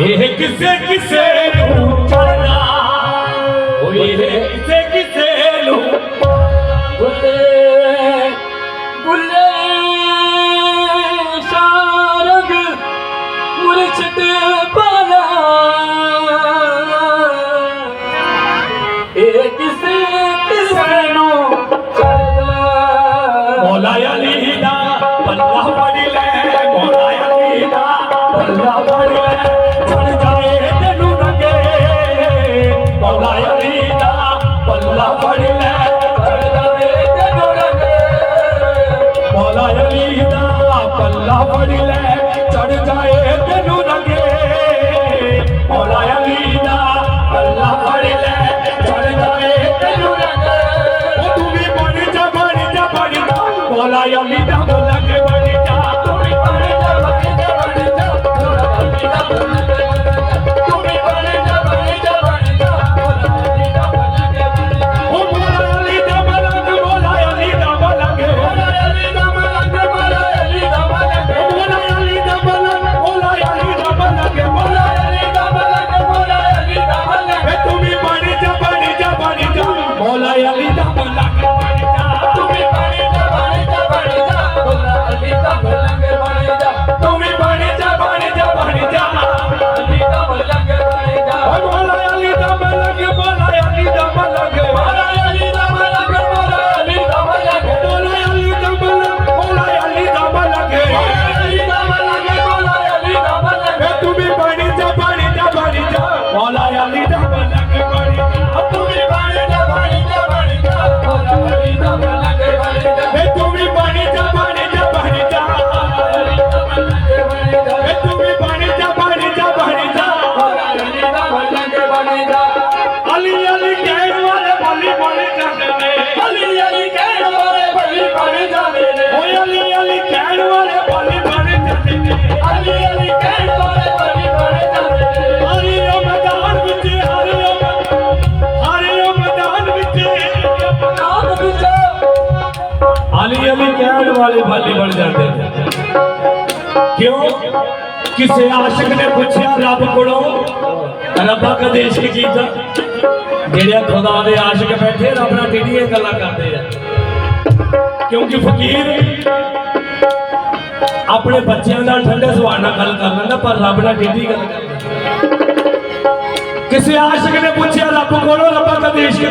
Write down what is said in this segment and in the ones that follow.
ਇਹ ਕਿਸੇ ਕਿਸੇ ਨੂੰ ਪੱਲਾ ਲੈ ਚੜ ਜਾਏ ਤੈਨੂੰ ਰੰਗੇ। ਮੌਲਾ ਅਲੀ ਦਾ ਪੱਲਾ ਫੜ ਲੈ ਚੜ ਜਾਏ ਤੈਨੂੰ ਰੰਗੇ। ਉਹ ਤੂੰ ਵੀ ਬਣ ਜਾ ਬਣ ਜਾ ਬਣ ਜਾ। ਮੌਲਾ ਅਲੀ ਦਾ ਅਲੀ ਕਹਿਣ ਵਾਲੇ ਬਾਲੀ ਬਣ ਜਾਂਦੇ ਨੇ। ਕਿਉਂ? ਕਿਸੇ ਆਸ਼ਿਕ ਨੇ ਪੁੱਛਿਆ ਰੱਬ ਕੋਲੋਂ, ਰੱਬਾ ਕਦੇ ਇਸ਼ਕ ਕੀਤਾ ਜਿਹੜੇ ਖੁਦਾ ਦੇ ਆਸ਼ਿਕ ਬੈਠੇ, ਰੱਬ ਨਾਲ ਕਿਹੜੀਆਂ ਗੱਲਾਂ ਕਰਦੇ ਆ? ਕਿਉਂਕਿ ਫਕੀਰ ਆਪਣੇ ਬੱਚਿਆਂ ਨਾਲ ਠੰਡੇ ਸੁਭਾਅ ਨਾਲ ਗੱਲ ਕਰ ਲੈਂਦਾ, ਪਰ ਰੱਬ ਨਾਲ ਕਿਹੜੀ ਗੱਲ ਕਰਦਾ ਕਿਸੇ ਆਸ਼ਿਕ ਨੇ ਪੁੱਛਿਆ ਰੱਬ ਕੋਲੋਂ, ਰੱਬਾ ਕਦੇ ਇਸ਼ਕ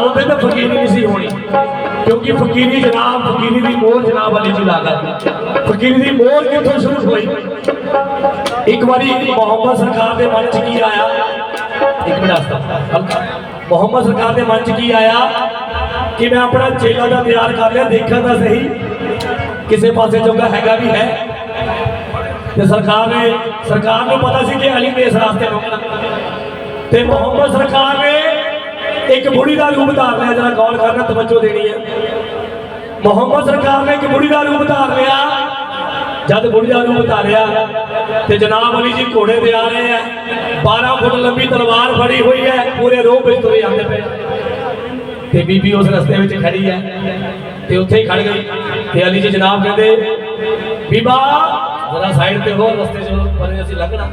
ਜੀ ਨਾ ਹੁੰਦੇ ਤਾਂ ਫਕੀਰੀ ਨਹੀਂ ਸੀ ਹੋਣੀ ਕਿਉਂਕਿ ਫਕੀਰੀ ਜਨਾਬ ਫਕੀਰੀ ਦੀ ਮੋਹਰ ਜਨਾਬ ਅਲੀ ਜੀ ਲਾਗਾ ਫਕੀਰੀ ਦੀ ਮੋਹਰ ਕਿੱਥੋਂ ਸ਼ੁਰੂ ਹੋਈ ਇੱਕ ਵਾਰੀ ਮੁਹੰਮਦ ਸਰਕਾਰ ਦੇ ਮਨ 'ਚ ਕੀ ਆਇਆ ਇੱਕ ਮਿੰਟ ਆਸਤਾ ਹਲਕਾ ਮੁਹੰਮਦ ਸਰਕਾਰ ਦੇ ਮਨ 'ਚ ਕੀ ਆਇਆ ਕਿ ਮੈਂ ਆਪਣਾ ਚੇਲਾ ਦਾ ਤਿਆਰ ਕਰ ਲਿਆ ਦੇਖਾਂ ਤਾਂ ਸਹੀ ਕਿਸੇ ਪਾਸੇ ਜੋਗਾ ਹੈਗਾ ਵੀ ਹੈ ਤੇ ਸਰਕਾਰ ਨੇ ਸਰਕਾਰ ਨੂੰ ਪਤਾ ਸੀ ਕਿ ਅਲੀ ਨੇ ਇਸ ਰਾਸਤੇ ਰੋਕਣਾ ਤੇ ਮੁਹੰਮਦ ਸਰਕਾਰ ਨੇ ਇੱਕ ਬੁੜੀ ਦਾ ਰੂਪ ਧਾਰ ਲਿਆ ਜਰਾ ਗੌਰ ਕਰਨਾ ਤਵੱਜੋ ਦੇਣੀ ਹੈ। ਮੁਹੰਮਦ ਸਰਕਾਰ ਨੇ ਇੱਕ ਬੁੜੀ ਦਾ ਰੂਪ ਧਾਰ ਲਿਆ। ਜਦ ਬੁੜੀ ਦਾ ਰੂਪ ਧਾਰਿਆ, ਤੇ ਜਨਾਬ ਅਲੀ ਜੀ ਘੋੜੇ ਤੇ ਆ ਰਹੇ ਆ। 12 ਫੁੱਟ ਲੰਬੀ ਤਲਵਾਰ ਫੜੀ ਹੋਈ ਹੈ, ਪੂਰੇ ਰੋਹ ਵਿੱਚ ਤੁਰੇ ਆਉਂਦੇ ਪਏ। ਤੇ ਬੀਬੀ ਉਸ ਰਸਤੇ ਵਿੱਚ ਖੜੀ ਹੈ, ਤੇ ਉੱਥੇ ਹੀ ਖੜ ਗਈ। ਤੇ ਅਲੀ ਜੀ ਜਨਾਬ ਕਹਿੰਦੇ, ਬੀਬਾ, ਜਰਾ ਸਾਈਡ ਤੇ ਹੋ ਰਸਤੇ 'ਚ ਪਰ ਅਸੀਂ ਲੰਘਣਾ।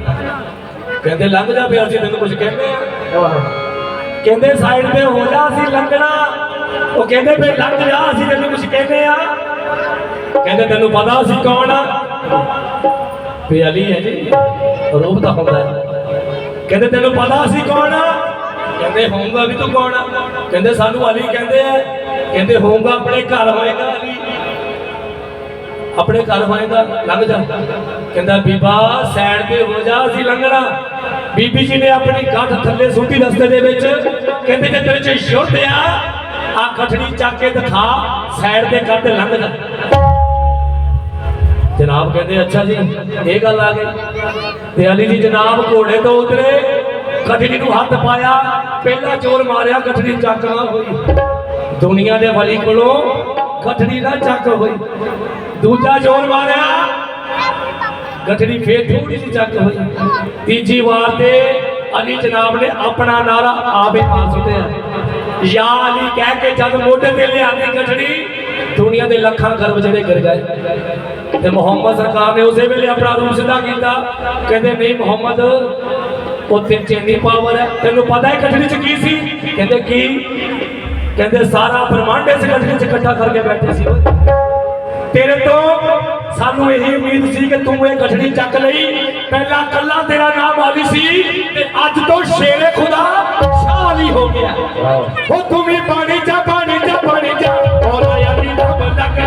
ਕਹਿੰਦੇ, ਲੰਘ ਜਾ ਪਿਆ ਅਸੀਂ ਤੈਨੂੰ ਕੁਝ ਕਹਿੰਦੇ ਆ? ਕਹਿੰਦੇ ਸਾਈਡ ਤੇ ਹੋ ਜਾ ਅਸੀਂ ਲੰਘਣਾ। ਉਹ ਕਹਿੰਦੇ ਫਿਰ ਲੰਘ ਜਾ, ਅਸੀਂ ਤੈਨੂੰ ਕੁਝ ਕਹਿੰਦੇ ਆ। ਕਹਿੰਦੇ ਤੈਨੂੰ ਪਤਾ ਅਸੀਂ ਕੌਣ ਆ। ਵੀ ਅਲੀ ਹੈ ਜੀ, ਰੂਪ ਤਾਂ ਹੁੰਦਾ ਕਹਿੰਦੇ ਤੈਨੂੰ ਪਤਾ ਅਸੀਂ ਕੌਣ ਆ। ਕਹਿੰਦੇ ਹੋਊਗਾ ਵੀ ਤੂੰ ਕੌਣ ਆ। ਕਹਿੰਦੇ ਸਾਨੂੰ ਅਲੀ ਕਹਿੰਦੇ ਆ। ਕਹਿੰਦੇ ਹੋਊਗਾ ਆਪਣੇ ਘਰ ਹੋਏਗਾ ਅਲੀ। ਆਪਣੇ ਘਰ ਹੋਏਗਾ, ਲੰਘ ਜਾ। ਕਹਿੰਦਾ ਬੀਬਾ ਸਾਈਡ ਤੇ ਹੋ ਜਾ, ਅਸੀਂ ਲੰਘਣਾ। ਬੀਬੀ ਜੀ ਨੇ ਆਪਣੀ ਗੱਠ ਥੱਲੇ ਸੁੱਟੀ ਰਸਤੇ ਦੇ ਵਿੱਚ, ਕਹਿੰਦੇ ਜੇ ਤੇਰੇ ਚ ਯੁੱਧ ਆ ਆ ਕਠੜੀ ਚੱਕ ਕੇ ਦਿਖਾ, ਸਾਈਡ ਤੇ ਕਰ ਲੰਘ ਜਾ। ਜਨਾਬ ਕਹਿੰਦੇ, ਅੱਛਾ ਜੀ, ਇਹ ਗੱਲ ਆ ਗਈ। ਤੇ ਅਲੀ ਜੀ, ਜਨਾਬ ਘੋੜੇ ਤੋਂ ਉਤਰੇ ਕਠੜੀ ਨੂੰ ਹੱਥ ਪਾਇਆ, ਪਹਿਲਾ ਚੋਰ ਮਾਰਿਆ ਕਠੜੀ ਚੱਕ ਨਾ ਹੋਈ। ਦੁਨੀਆ ਦੇ ਵਲੀ ਕੋਲੋਂ ਕਠੜੀ ਨਾ ਚੱਕ ਹੋਈ। ਦੂਜਾ ਚੋਰ ਮਾਰਿਆ ਕਠੜੀ ਫੇਰ ਥੋੜੀ ਜਿਹੀ ਚੱਕ ਹੋਈ। ਤੀਜੀ ਵਾਰ ਤੇ ਅਲੀ ਜਨਾਬ ਨੇ ਆਪਣਾ ਨਾਰਾ ਆਪੇ ਮਾਰ ਸੁੱਟਿਆ ਯਾ ਅਲੀ ਕਹਿ ਕੇ ਜਦ ਮੋਢੇ ਤੇ ਲਿਆਂਦੀ ਕਠੜੀ ਦੁਨੀਆ ਦੇ ਲੱਖਾਂ ਖਰਬ ਜਿਹੜੇ ਗਿਰ ਗਏ। ਤੇ ਮੁਹੰਮਦ ਸਰਕਾਰ ਨੇ ਉਸੇ ਵੇਲੇ ਆਪਣਾ ਰੂਪ ਸਿੱਧਾ ਕੀਤਾ। ਕਹਿੰਦੇ, ਨਹੀਂ ਮੁਹੰਮਦ, ਉੱਥੇ ਚੇਨੀ ਪਾਵਰ ਹੈ। ਤੈਨੂੰ ਪਤਾ ਹੈ ਕਠੜੀ ਚ ਕੀ ਸੀ? ਕਹਿੰਦੇ, ਕੀ? ਕਹਿੰਦੇ, ਸਾਰਾ ਬ੍ਰਹਮੰਡ ਇਸ ਕਠੜੀ ਚ ਇਕੱਠਾ ਕਰਕੇ ਬੈਠੇ ਸੀ। ਤੇਰੇ ਤੋਂ ਸਾਨੂੰ ਇਹੀ ਉਮੀਦ ਸੀ ਕਿ ਤੂੰ ਇਹ ਕਠੜੀ ਚੱਕ ਲਈ। ਪਹਿਲਾਂ ਕੱਲਾ ਤੇਰਾ ਨਾਮ ਆਲੀ ਸੀ ਤੇ ਅੱਜ ਤੋਂ ਸ਼ੇਰੇ ਖੁਦਾ ਸ਼ਾਹ ਅਲੀ ਹੋ ਗਿਆ। ਉਹ ਤੂੰ ਵੀ ਪਾਣੀ ਚ ਪਾਣੀ ਚ ਪਾਣੀ ਚ। ਹੋਰਾ ਅਲੀ ਦਾ ਬੰਦਾ ਕੇ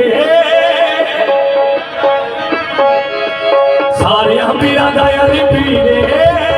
দয়াল পীরে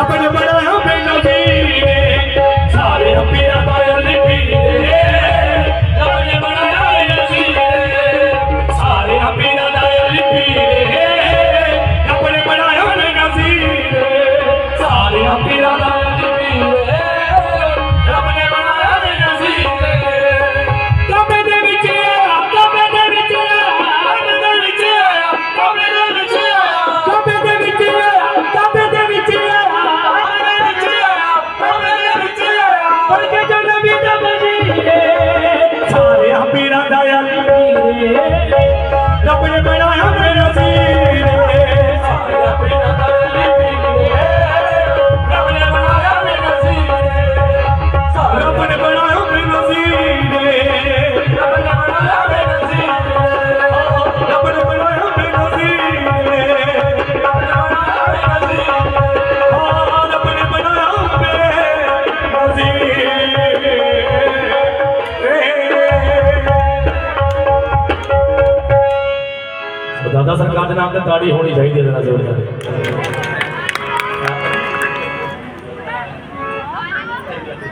Dá para levar yeah.